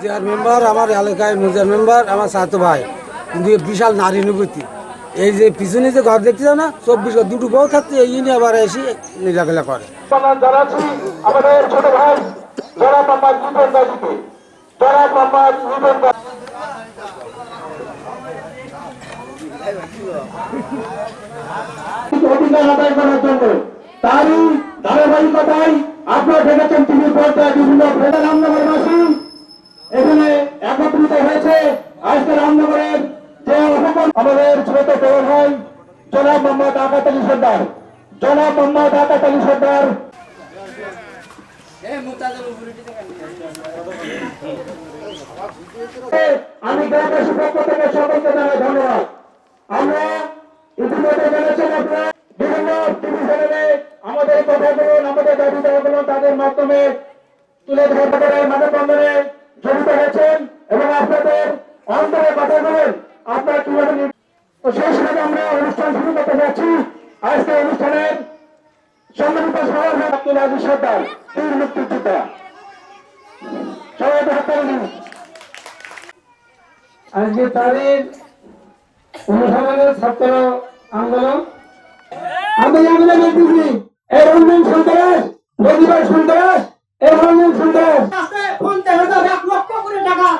মুজিয়ার member আমার এলাকায় মুজিয়ার member আমার সাথে ভাই। কিন্তু বিশাল নারী অনুভূতি। এই যে পিছনে যে ঘর দেখতে যাও না চব্বিশ ঘর দুটো বউ থাকতে এই নিয়ে আবার এসে নিরাকেলা করে। আমাদের ছোট ভাই অধিকার আদায় করার জন্য তারই ধারাবাহিকতায় আপনারা দেখেছেন টিভি পর্দায় বিভিন্ন ফেডার রামনগরের যে আমাদের ছোট ভাই জনাব মোহাম্মদ আকাত আলী সর্দার। জনাব মোহাম্মদ আকাত আলী সর্দার। আমি গ্রামবাসী পক্ষ থেকে সকলকে জানাই ধন্যবাদ। আমরা ইতিমধ্যে জেনেছেন আপনারা বিভিন্ন টিভি চ্যানেলে আমাদের কথাগুলো আমাদের দাবি দেওয়াগুলো তাদের মাধ্যমে তুলে ধরে আপনারা কীভাবে তো সেই সময় আমরা অনুষ্ঠান শুরু করতে যাচ্ছি। আজকে অনুষ্ঠানের সম্মানিত সভাপতি আব্দুল আজিজ সর্দার বীর মুক্তিযোদ্ধা। সবাই দিন। আজকে তাদের অনুসরণের ছাত্র আন্দোলন। আমি আমরা দেখতেছি এই রঞ্জন সন্ত্রাস প্রতিবার সন্ত্রাস এই রঞ্জন সন্ত্রাস। আছে পঞ্চাশ হাজার এক লক্ষ করে টাকা।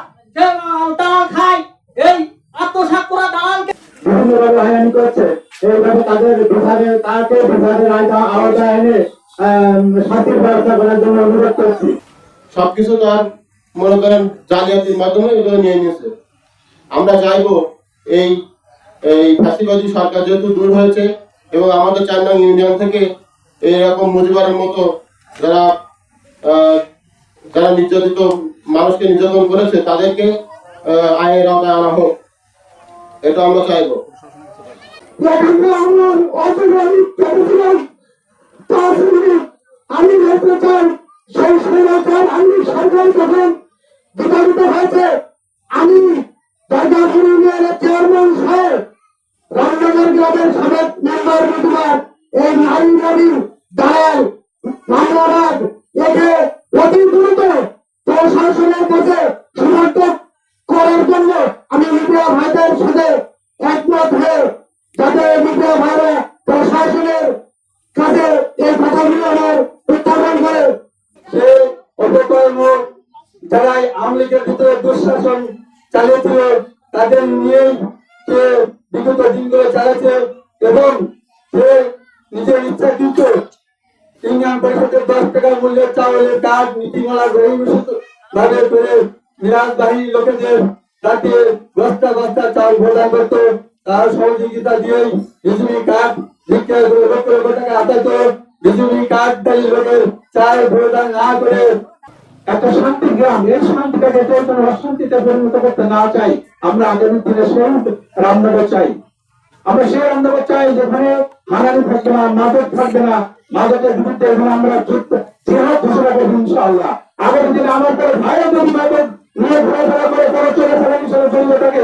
তাদের বিভাগে তাকে বিভাগের আওতা এনে শাস্তির ব্যবস্থা করার জন্য অনুরোধ করছি। সবকিছু তার মনে করেন জালিয়াতির মাধ্যমে এগুলো নিয়ে নিয়েছে। আমরা চাইব এই এই ফ্যাসিবাদী সরকার যেহেতু দূর হয়েছে এবং আমাদের চার নং ইউনিয়ন থেকে এইরকম মুজিবারের মতো যারা যারা নির্যাতিত মানুষকে নির্যাতন করেছে তাদেরকে আইনের আওতায় আনা হোক। এটা আমরা চাইব। বিভিন্ন আমার অপরাধী করেছিলাম তার আমি বলতে চাই সেই স্বৈরাচার আমি সরকার যখন বিতাড়িত হয়েছে আমি দরগাপুর ইউনিয়নের চেয়ারম্যান সাহেব রামনগর গ্রামের সাবেক মেম্বার বিধবার এই নারী নারী দালাল মামলাবাদ একে অতি দ্রুত প্রশাসনের কাছে সমর্থক করার জন্য আমি মিডিয়া ভাইদের সাথে একমত হয়ে যাতে মিডিয়া ভাইরা প্রশাসনের কাছে এই কথাগুলো আমার উত্থাপন করে সে অপকর্ম যারা আওয়ামী লীগের ভিতরে দুঃশাসন চালিয়েছিল, তাদের নিয়েই সে বিগত দিনগুলো চালাচ্ছে এবং সে নিজের ইচ্ছাকৃত ইউনিয়ন পরিষদের দশ টাকা মূল্যের চাউলের কার্ড নীতিমালা গ্রহীত ভাবে করে মিরাজ বাহিনীর লোকেদের তাকে বস্তা বস্তা চাউল প্রদান করত। তার সহযোগিতা দিয়েই বিজুলি কার্ড ভিক্ষা লক্ষ লক্ষ টাকা আদায় তো বিজুলি কার্ড লোকের চাল প্রদান না করে একটা শান্তি গ্রাম, এই শান্তিটাকে চৈতন্য কোনো অশান্তিতে পরিণত করতে না চাই, আমরা আগামী দিনে সেই রামনগর চাই। আমরা সেই রামনগর চাই যেখানে হানানি থাকবে না, মাদক থাকবে না, মাদকের বিরুদ্ধে এখানে আমরা জেহাদ ঘোষণা করব ইনশাআল্লাহ। আগামী দিনে আমার পরে ভাইরা যদি মাদক নিয়ে ঘোরাফেরা করে, পরে চলে ফেলা হিসেবে জড়িয়ে থাকে